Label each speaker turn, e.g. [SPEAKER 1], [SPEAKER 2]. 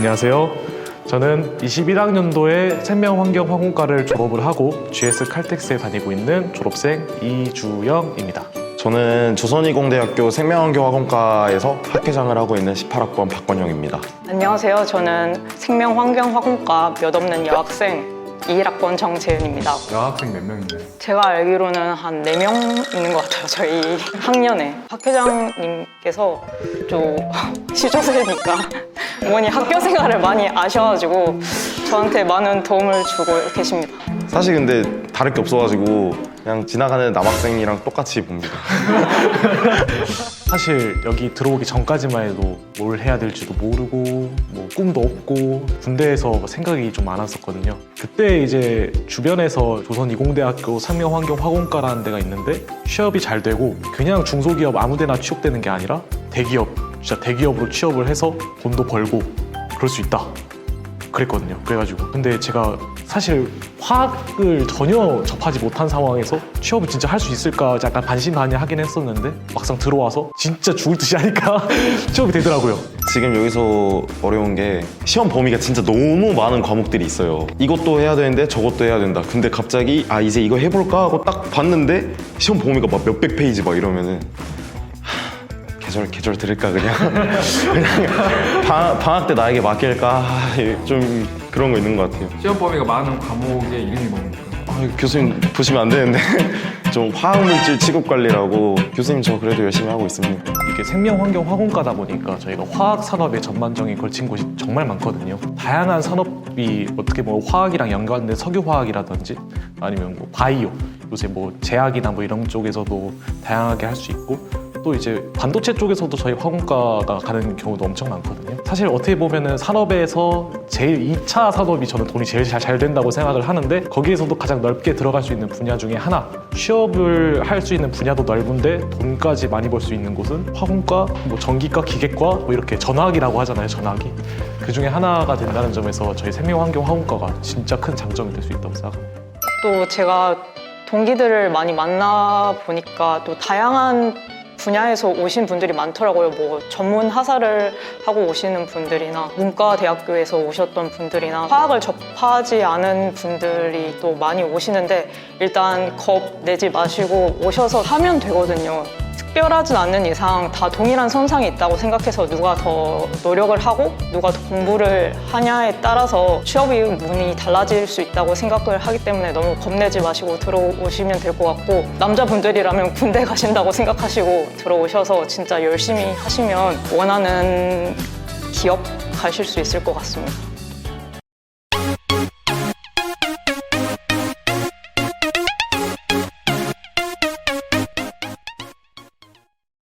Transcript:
[SPEAKER 1] 안녕하세요. 저는 21학년도에 생명환경화공과를 졸업을 하고 GS 칼텍스에 다니고 있는 졸업생 이주영입니다.
[SPEAKER 2] 저는 조선이공대학교 생명환경화공과에서 학회장을 하고 있는 18학번 박건영입니다.
[SPEAKER 3] 안녕하세요. 저는 생명환경화공과 몇 없는 여학생 21학번 정재은입니다.
[SPEAKER 4] 여학생 몇 명인가요?
[SPEAKER 3] 제가 알기로는 한 4명 있는 것 같아요. 저희 학년에. 학 회장님께서 좀 시조세니까 어머니 학교 생활을 많이 아셔가지고 저한테 많은 도움을 주고 계십니다.
[SPEAKER 2] 사실 근데 다를 게 없어가지고 그냥 지나가는 남학생이랑 똑같이 봅니다.
[SPEAKER 1] 사실 여기 들어오기 전까지만 해도 뭘 해야 될지도 모르고 뭐 꿈도 없고 군대에서 생각이 좀 많았었거든요. 그때 이제 주변에서 조선이공대학교 생명환경화공과라는 데가 있는데 취업이 잘 되고 그냥 중소기업 아무데나 취업되는 게 아니라 대기업 진짜 대기업으로 취업을 해서 돈도 벌고 그럴 수 있다. 그랬거든요. 그래가지고 근데 제가 사실 화학을 전혀 접하지 못한 상황에서 취업을 진짜 할 수 있을까 약간 반신반의하긴 했었는데 막상 들어와서 진짜 죽을 듯이 하니까 취업이 되더라고요.
[SPEAKER 2] 지금 여기서 어려운 게 시험 범위가 진짜 너무 많은 과목들이 있어요. 이것도 해야 되는데 저것도 해야 된다. 근데 갑자기 아 이제 이거 해볼까 하고 딱 봤는데 시험 범위가 막 몇백 페이지 막 이러면은 하, 계절 계절 들을까 그냥 그냥 방, 방학 때 나에게 맡길까 아, 좀 그런 거 있는 것 같아요.
[SPEAKER 4] 시험 범위가 많은 과목의 이름이 뭡니까?
[SPEAKER 2] 아, 교수님 보시면 안 되는데 좀 화학물질 취급 관리라고 교수님 저 그래도 열심히 하고 있습니다.
[SPEAKER 1] 이게 생명환경화공과다 보니까 저희가 화학 산업에 전반적인 걸친 곳이 정말 많거든요. 다양한 산업이 어떻게 보면 화학이랑 연관된 석유화학이라든지 아니면 뭐 바이오 요새 뭐 제약이나 뭐 이런 쪽에서도 다양하게 할 수 있고 또 이제 반도체 쪽에서도 저희 화공과가 가는 경우도 엄청 많거든요. 사실 어떻게 보면은 산업에서 제일 2차 산업이 저는 돈이 제일 잘, 잘 된다고 생각을 하는데 거기에서도 가장 넓게 들어갈 수 있는 분야 중에 하나 취업을 할 수 있는 분야도 넓은데 돈까지 많이 벌 수 있는 곳은 화공과, 뭐 전기과, 기계과 뭐 이렇게 전화기라고 하잖아요. 전화기 그 중에 하나가 된다는 점에서 저희 생명환경화공과가 진짜 큰 장점이 될 수 있다고 생각합니다.
[SPEAKER 3] 또 제가 동기들을 많이 만나 보니까 또 다양한 분야에서 오신 분들이 많더라고요. 뭐 전문 하사를 하고 오시는 분들이나 문과 대학교에서 오셨던 분들이나 화학을 접하지 않은 분들이 또 많이 오시는데 일단 겁 내지 마시고 오셔서 하면 되거든요. 특별하진 않는 이상 다 동일한 선상이 있다고 생각해서 누가 더 노력을 하고 누가 더 공부를 하냐에 따라서 취업의 문이 달라질 수 있다고 생각을 하기 때문에 너무 겁내지 마시고 들어오시면 될 것 같고 남자분들이라면 군대 가신다고 생각하시고 들어오셔서 진짜 열심히 하시면 원하는 기업 가실 수 있을 것 같습니다.